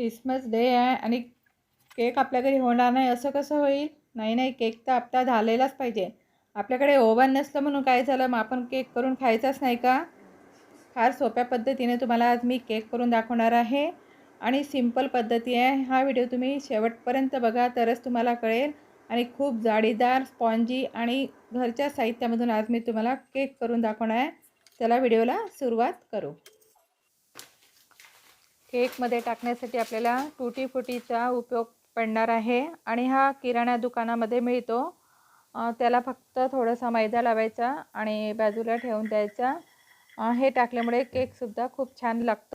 Christmas day आहे आणि cake आपल्या घरी होणार नाही असं कसं होईल? नाही नाही केक तर आपला झालेलाच पाहिजे. आपल्याकडे ओव्हन नसलं म्हणून काय झालं? मग आपण केक करून खायचाच नाही का? फार सोप्या पद्धतीने तुम्हाला आज मी केक करून दाखवणार आहे. आणि सिंपल पद्धती आहे. हा व्हिडिओ तुम्ही शेवटपर्यंत बघा तरच तुम्हाला कळेल. आणि खूप जाळीदार स्पॉन्जी आणि घरच्या साहित्यामधून आज मी तुम्हाला केक करून दाखवणार आहे. चला व्हिडिओला सुरुवात करू. केकमध्ये टाकण्यासाठी आपल्याला टुटी फुटीचा उपयोग पडणार आहे. आणि हा किराणा दुकानामध्ये मिळतो. त्याला फक्त थोडासा मैदा लावायचा आणि बाजूला ठेवून द्यायचा. हे टाकल्यामुळे केकसुद्धा खूप छान लागतो.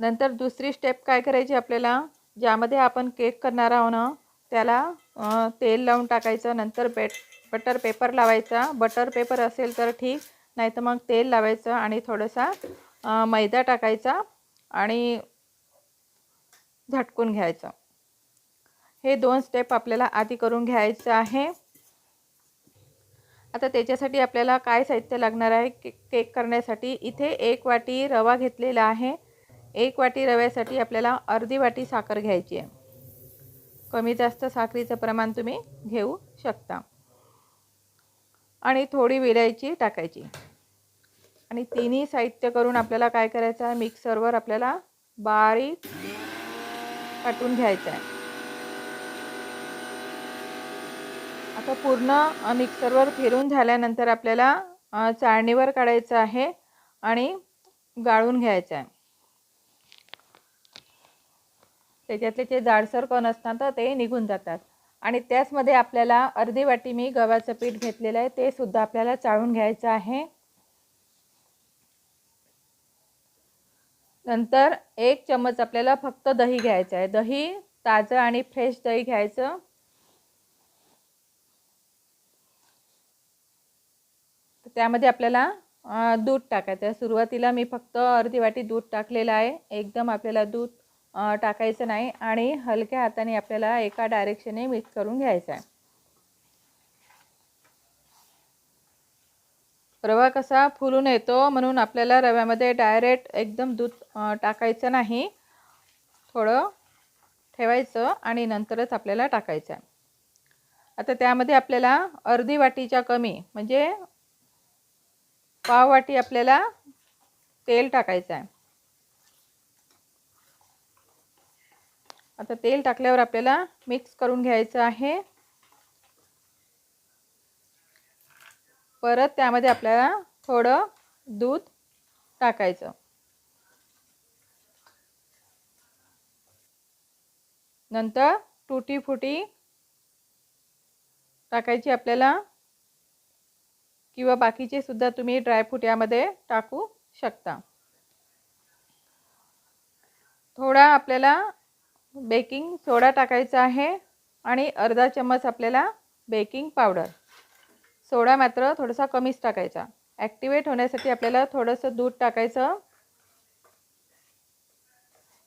नंतर दुसरी स्टेप काय करायची आपल्याला? ज्यामध्ये आपण केक करणार आहोत ना त्याला तेल लावून टाकायचं. नंतर बेट बटर पेपर लावायचा. बटर पेपर असेल तर ठीक. नाही तर मग तेल लावायचं आणि थोडासा मैदा टाकायचा. आणि झटकून घ्यायचं. हे दोन स्टेप आपल्याला आधी करून घ्यायचं आहे. आता त्याच्यासाठी आपल्याला काय साहित्य लागणार आहे? के केक करण्यासाठी इथे एक वाटी रवा घेतलेला आहे. एक वाटी रव्यासाठी आपल्याला अर्धी वाटी साखर घ्यायची आहे. कमी जास्त साखरीचं प्रमाण तुम्ही घेऊ शकता. आणि थोडी विलायची टाकायची. आणि तिन्ही साहित्य करून आपल्याला काय करायचं आहे? मिक्सरवर आपल्याला बारीक काटून घ्यायचं आहे. आता पूर्ण मिक्सरवर फिरून झाल्यानंतर आपल्याला चाळणीवर काढायचं आहे आणि गाळून घ्यायचं आहे. त्याच्यातले जे जाडसर कण असतात तर ते निघून जातात. आणि त्याचमध्ये आपल्याला अर्धी वाटी मी गव्हाचं पीठ घेतलेलं आहे ते सुद्धा आपल्याला चाळून घ्यायचं आहे. नंतर एक चम्मच आपल्याला फक्त दही घ्यायचं आहे. दही ताजं आणि फ्रेश दही घ्यायचं. त्यामध्ये आपल्याला दूध टाकायचं आहे. सुरुवातीला मी फक्त अर्धी वाटी दूध टाकलेलं आहे. एकदम आपल्याला दूध टाकायचं नाही आणि हलक्या हाताने आपल्याला एका डायरेक्शने मिक्स करून घ्यायचं आहे. रवा कसा फुलून येतो म्हणून आपल्याला रव्यामध्ये डायरेक्ट एकदम दूध टाकायचं नाही. थोडं ठेवायचं आणि नंतरच आपल्याला टाकायचं आहे. आता त्यामध्ये आपल्याला अर्धी वाटीच्या कमी म्हणजे पाव वाटी आपल्याला तेल टाकायचं आहे. आता तेल टाकल्यावर आपल्याला मिक्स करून घ्यायचं आहे. परत त्यामध्ये आपल्याला थोडं दूध टाकायचं. नंतर टुटी फुटी टाकायची आपल्याला किंवा बाकीचे सुद्धा तुम्ही ड्रायफ्रूट यामध्ये टाकू शकता. थोडा आपल्याला बेकिंग सोडा टाकायचा आहे आणि अर्धा चम्मच आपल्याला बेकिंग पावडर सोडा मात्र थोडासा कमीच टाकायचा. ॲक्टिवेट होण्यासाठी आपल्याला थोडंसं दूध टाकायचं.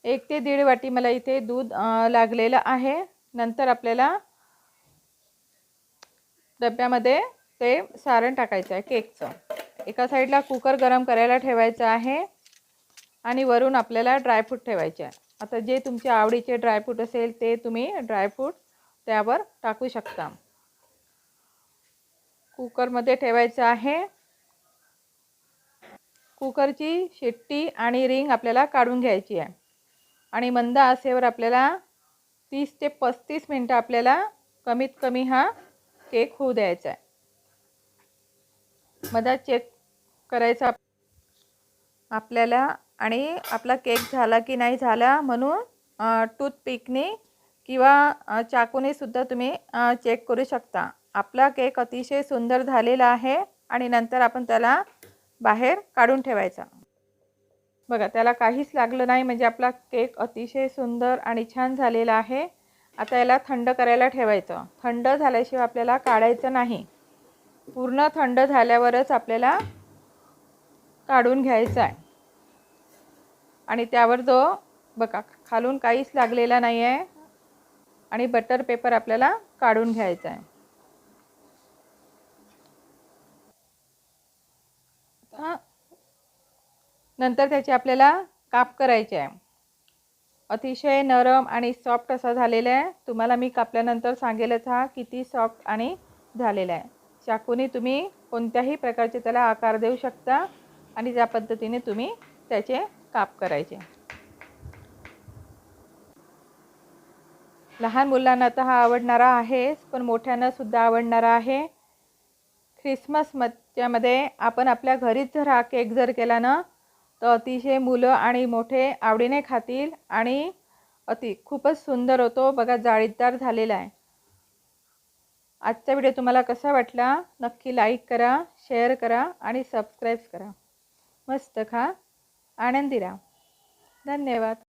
एक ते दीड वाटी मला इथे दूध लागलेलं आहे. नंतर आपल्याला डब्यामध्ये ते सारण टाकायचं आहे केकचं. एका साईडला कुकर गरम करायला ठेवायचं आहे आणि वरून आपल्याला ड्रायफ्रूट ठेवायचे आहे. आता जे तुमच्या आवडीचे ड्रायफ्रूट असेल ते तुम्ही ड्रायफ्रूट त्यावर टाकू शकता. कुकरमध्ये ठेवायचं आहे. कुकरची शिट्टी आणि रिंग आपल्याला काढून घ्यायची आहे. आणि मंद आसेवर आपल्याला तीस ते पस्तीस मिनटं आपल्याला कमीत कमी हा केक होऊ द्यायचा आहे. मधात चेक करायचा आपल्याला आणि आपला केक झाला की नाही झाला म्हणून टूथपिकने किंवा चाकूने सुद्धा तुम्ही चेक करू शकता. आपला केक अतिशय सुंदर झालेला आहे आणि नंतर आपण त्याला बाहेर काढून ठेवायचा. बघा त्याला काहीच लागलं नाही म्हणजे आपला केक अतिशय सुंदर आणि छान झालेला आहे. आता याला थंड करायला ठेवायचं. थंड झाल्याशिवाय आपल्याला काढायचं नाही. पूर्ण थंड झाल्यावरच आपल्याला काढून घ्यायचं आहे. आणि त्यावर जो बघा खालून काहीच लागलेला नाही आहे आणि बटर पेपर आपल्याला काढून घ्यायचा आहे. नंतर त्याचे आपल्याला काप करायचे आहे. अतिशय नरम आणि सॉफ्ट असा झालेला आहे. तुम्हाला मी कापल्यानंतर सांगेलच हा किती सॉफ्ट आणि झालेला आहे. चाकूने तुम्ही कोणत्याही प्रकारचे त्याला आकार देऊ शकता आणि त्या पद्धतीने तुम्ही त्याचे काप करायचे. लहान मुलांना तर हा आवडणारा आहेच पण मोठ्यांना सुद्धा आवडणारा आहे. ख्रिसमसच्यामध्ये आपण आपल्या घरीच जर हा केक जर केला ना तर अतिशय मुलं आणि मोठे आवडीने खातील आणि अति खूपच सुंदर होतो. बघा जाळीदार झालेला आहे. आजचा व्हिडिओ तुम्हाला कसा वाटला? नक्की लाईक करा शेअर करा आणि सबस्क्राईब करा. मस्त खा. आनंदी राहा. धन्यवाद.